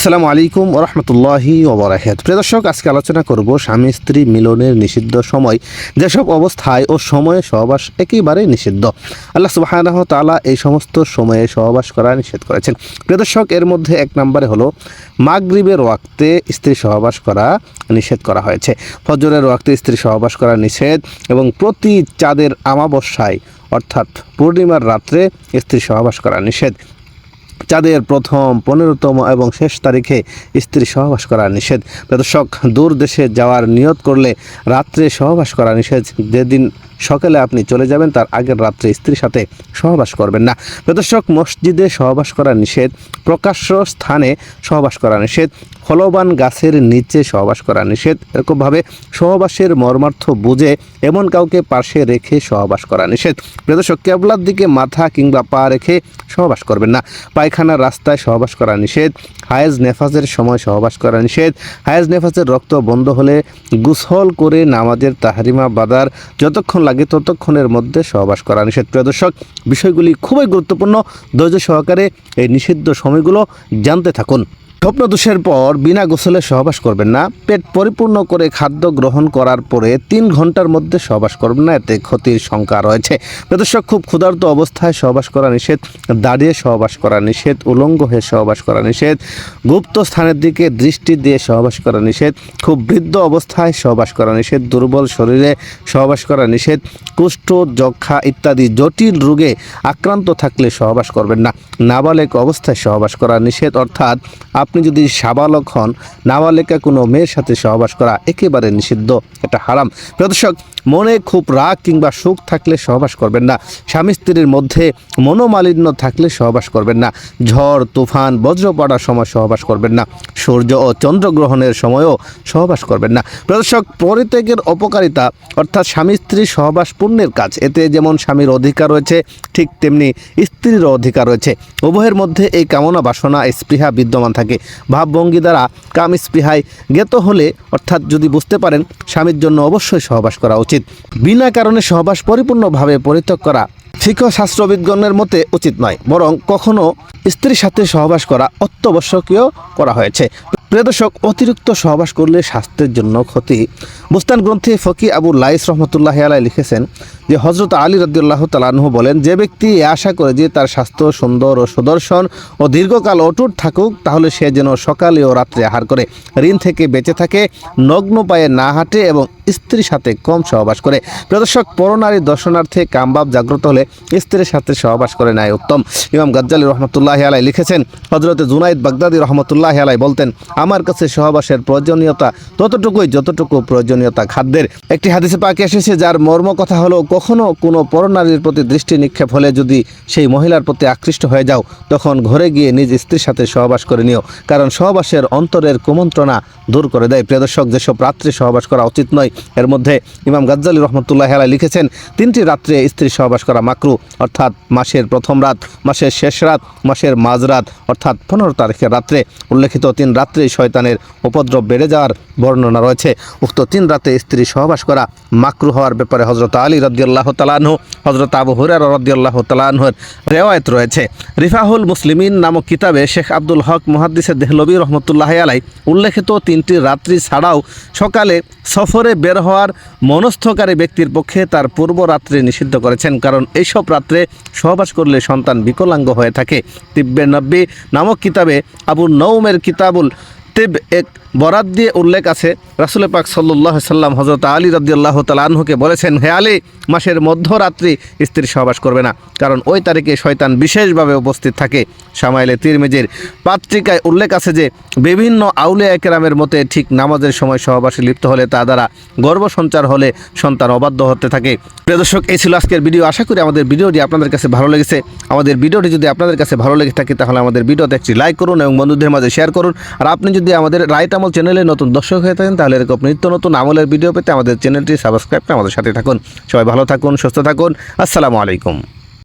আসসালামু আলাইকুম ওরহমতুল্লাহি ওবরাকাত প্রিয় দর্শক, আজকে আলোচনা করব স্বামী স্ত্রী মিলনের নিষিদ্ধ সময়। যেসব অবস্থায় ও সময়ে সহবাস একেবারে নিষিদ্ধ। আল্লাহ সুবাহানাহ তাআলা এই সমস্ত সময়ে সহবাস করা নিষেধ করেছেন। প্রিয় দর্শক, এর মধ্যে এক নম্বরে হলো, মাগরিবের ওয়াক্তে স্ত্রী সহবাস করা নিষেধ করা হয়েছে। ফজরের ওয়াক্তে স্ত্রী সহবাস করা নিষেধ এবং প্রতি চাঁদের আমাবস্যায়, অর্থাৎ পূর্ণিমার রাত্রে স্ত্রী সহবাস করা নিষেধ। চাঁদের প্রথম, পনেরোতম এবং শেষ তারিখে স্ত্রী সহবাস করা নিষেধ। প্রদর্শক দূর দেশে যাওয়ার নিয়ত করলে রাত্রে সহবাস করা নিষেধ। যেদিন সকালে আপনি চলে যাবেন, তার আগের রাত্রে স্ত্রীর সাথে সহবাস করবেন না। প্রদর্শক মসজিদে সহবাস করা নিষেধ, প্রকাশ্য স্থানে সহবাস করা নিষেধ। ফলবান গাছের নিচে সহবাস করা নিষেধ। এরকমভাবে সহবাসের মর্মার্থ বুঝে এমন কাউকে পাশে রেখে সহবাস করা নিষেধ। প্রদর্শক কেবলার দিকে মাথা কিংবা পা রেখে সহবাস করবেন না। পায়খানার রাস্তায় সহবাস করা নিষেধ। হায়েজ নেফাজের সময় সহবাস করা নিষেধ। হায়েজ নেফাজের রক্ত বন্ধ হলে গুসল করে নামাজের তাহারিমা বাদার যতক্ষণ লাগে ততক্ষণের মধ্যে সহবাস করা নিষেধ। প্রিয় দর্শক, বিষয়গুলি খুবই গুরুত্বপূর্ণ। ধৈর্য সহকারে এই নিষিদ্ধ সময়গুলো জানতে থাকুন। স্বপ্নদোষের পর বিনা গোসলে সহবাস করবেন না। পেট পরিপূর্ণ করে খাদ্য গ্রহণ করার পরে তিন ঘণ্টার মধ্যে সহবাস করবেন না। এতে ক্ষতির শঙ্কা রয়েছে। দর্শক খুব ক্ষুধার্ত অবস্থায় সহবাস করা নিষেধ। দাঁড়িয়ে সহবাস করা নিষেধ। উলঙ্গ হয়ে সহবাস করা নিষেধ। গুপ্ত স্থানের দিকে দৃষ্টি দিয়ে সহবাস করা নিষেধ। খুব বৃদ্ধ অবস্থায় সহবাস করা নিষেধ। দুর্বল শরীরে সহবাস করা নিষেধ। কুষ্ঠ, যক্ষা ইত্যাদি জটিল রোগে আক্রান্ত থাকলে সহবাস করবেন না। নাবালেক অবস্থায় সহবাস করা নিষেধ। অর্থাৎ আপনি যদি সাবালক হন, নাবালিকা কোনো মেয়ের সাথে সহবাস করা একেবারে নিষিদ্ধ, এটা হারাম। প্রদর্শক মনে খুব রাগ কিংবা সুখ থাকলে সহবাস করবেন না। স্বামী স্ত্রীর মধ্যে মনোমালিন্য থাকলে সহবাস করবেন না। ঝড়, তুফান বজ্র পড়ার সময় সহবাস করবেন না। সূর্য ও চন্দ্রগ্রহণের সময়ও সহবাস করবেন না। প্রদর্শক পরিত্যাগের অপকারিতা অর্থাৎ স্বামী স্ত্রী সহবাস পুণ্যের কাজ। এতে যেমন স্বামীর অধিকার রয়েছে, ঠিক তেমনি স্ত্রীর অধিকার রয়েছে। উভয়ের মধ্যে এই কামনা, বাসনা, স্পৃহা বিদ্যমান থাকে। ভাবভঙ্গি দ্বারা কাম স্পৃহায় জ্ঞাত হলে, অর্থাৎ যদি বুঝতে পারেন, স্বামীর জন্য অবশ্যই সহবাস করা উচিত। বিনা কারণে সহবাস পরিপূর্ণভাবে পরিত্যাগ করা শিখ শাস্ত্রবিদগণের মতে উচিত নয়, বরং কখনো স্ত্রীর সাথে সহবাস করা অত্যাবশ্যকীয় করা হয়েছে। প্রেদশক অতিরিক্ত সহবাস করলে স্বাস্থ্যের জন্য ক্ষতি বুস্তান গ্রন্থে ফকি আবু লাইস রহমতুল্লাহ আলাই লিখেছেন যে হজরত আলী রদ্দুল্লাহ তালাহ বলেন, যে ব্যক্তি আশা করে যে তার স্বাস্থ্য সুন্দর ও সুদর্শন ও দীর্ঘকাল অটুট থাকুক, তাহলে সে যেন সকালে ও রাত্রে আহার করে, ঋণ থেকে বেঁচে থাকে, নগ্ন পায়ে না হাঁটে এবং স্ত্রীর সাথে কম সহবাস করে। প্রদর্শক পরনারী দর্শনার্থে কামবাব জাগ্রত হলে স্ত্রীর সাথে সহবাস করে নেয় উত্তম। ইমাম গজ্জালি রহমতুল্লাহ আলাই লিখেছেন হজরত জুনাইদ বাগদাদি রহমতুল্লাহ আলাই বলতেন, আমার কাছে সহবাসের প্রয়োজনীয়তা ততটুকুই যতটুকু প্রয়োজনীয়তা খাদ্যের একটি হাদিসে পাকে এসেছে, যার মর্ম কথা হলো, কখনো কোনো পরনারীর প্রতি দৃষ্টি নিক্ষেপ হলে যদি সেই মহিলার প্রতি আকৃষ্ট হয়ে যাও, তখন ঘরে গিয়ে নিজ স্ত্রীর সাথে সহবাস করে নিও। কারণ সহবাসের অন্তরের কুমন্ত্রণা দূর করে দেয়। প্রিয় দর্শক, যেসব রাত্রে সহবাস করা উচিত নয়, এর মধ্যে ইমাম গাজ্জালি রহমতুল্লাহ আলাই লিখেছেন, তিনটি রাত্রে স্ত্রী সহবাস করা মাকরু, অর্থাৎ মাসের প্রথম রাত, মাসের শেষ রাত, মাসের মাঝরাত অর্থাৎ পনেরো তারিখের রাত্রে। উল্লেখিত তিন রাত্রে শয়তানের উপদ্রব বেড়ে যাওয়ার বর্ণনা রয়েছে। উক্ত তিন রাতে স্ত্রী সহবাস করা মাকরু হওয়ার ব্যাপারে হজরত আলী রদ্দিয়াল্লাহ তালানহ হজরত আবু হুরার রদ্দিয়াল্লাহ তালানহের রেওয়ায়ত রয়েছে। রিফাহুল মুসলিমিন নামক কিতাবে শেখ আব্দুল হক মুহাদ্দিসের দেহলবী রহমতুল্লাহ আলাই উল্লেখিত তিনটি রাত্রি ছাড়াও সকালে সফরে বের হওয়ার মনস্থকারী ব্যক্তির পক্ষে তার পূর্ব রাত্রে নিষিদ্ধ করেছেন। কারণ এইসব রাত্রে সহবাস করলে সন্তান বিকলাঙ্গ হয়ে থাকে। তিব্বে নব্বী নামক কিতাবে আবু নৌমের কিতাবুল তিব এক বরাত দিয়ে উল্লেখ আছে, রাসুল পাক সাল্লাহ সাল্লাম হজরত আলী রদ্দাল্লাহ তালাহুকে বলেছেন, হে আলী, মাসের মধ্যরাত্রি স্ত্রী সহবাস করবে না, কারণ ওই তারিখে শয়তান বিশেষভাবে উপস্থিত থাকে। সামাইলে তিরমিজির পাত্রিকায় উল্লেখ আছে যে, বিভিন্ন আউলিয়া একরামের মতে ঠিক নামাজের সময় সহবাসে লিপ্ত হলে তা দ্বারা গর্ব সঞ্চার হলে সন্তান অবাধ্য হতে থাকে। প্রিয় দর্শক, এই ছিল আজকের ভিডিও। আশা করি আমাদের ভিডিওটি আপনাদের কাছে ভালো লেগেছে। আমাদের ভিডিওটি যদি আপনাদের কাছে ভালো লেগে থাকে, তাহলে আমাদের ভিডিওতে একটি লাইক করুন এবং বন্ধুদের মাঝে শেয়ার করুন। আর আপনি যদি আমাদের রাইট আমল চ্যানেলে নতুন দর্শক হয়ে থাকেন, তাহলে এরকম নিত্য নতুন আমলের ভিডিও পেতে আমাদের চ্যানেলটি সাবস্ক্রাইব করে আমাদের সাথে থাকুন। সবাই ভালো থাকুন, সুস্থ থাকুন। আসসালামু আলাইকুম।